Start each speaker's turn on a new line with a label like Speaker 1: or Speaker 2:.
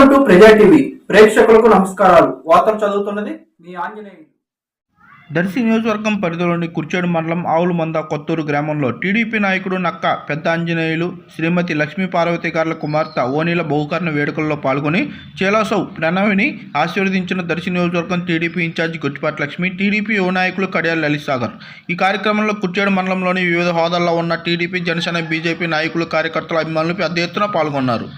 Speaker 1: Welcome to ప్రజా TV ప్రేక్షకులకు నమస్కారాలు. వార్తలు చదువుతున్నది మీ ఆంజనేయులు.
Speaker 2: దర్శి నియోజకవర్గం పరిధిలోని కుర్చేడు మండలం ఆవులమంద కొత్తూరు గ్రామంలో టీడీపీ నాయకుడు నక్క పెద్ద ఆంజనేయులు శ్రీమతి లక్ష్మీ పార్వతి గారుల కుమార్తె ఓనీల బహుకరణ వేడుకల్లో పాల్గొని చేలాసౌ ప్రణవిని ఆశీర్వదించిన దర్శి నియోజకవర్గం TDP incharge Gottipati Lakshmi TDP యువ నాయకులు కడియాల లలిత్ సాగర్ ఈ కార్యక్రమంలో కుర్చేడు మండలంలోని వివిధ హోదాల్లో ఉన్న టీడీపీ జనసేన బీజేపీ నాయకులు కార్యకర్తల అభిమానులు పెద్ద ఎత్తున పాల్గొన్నారు.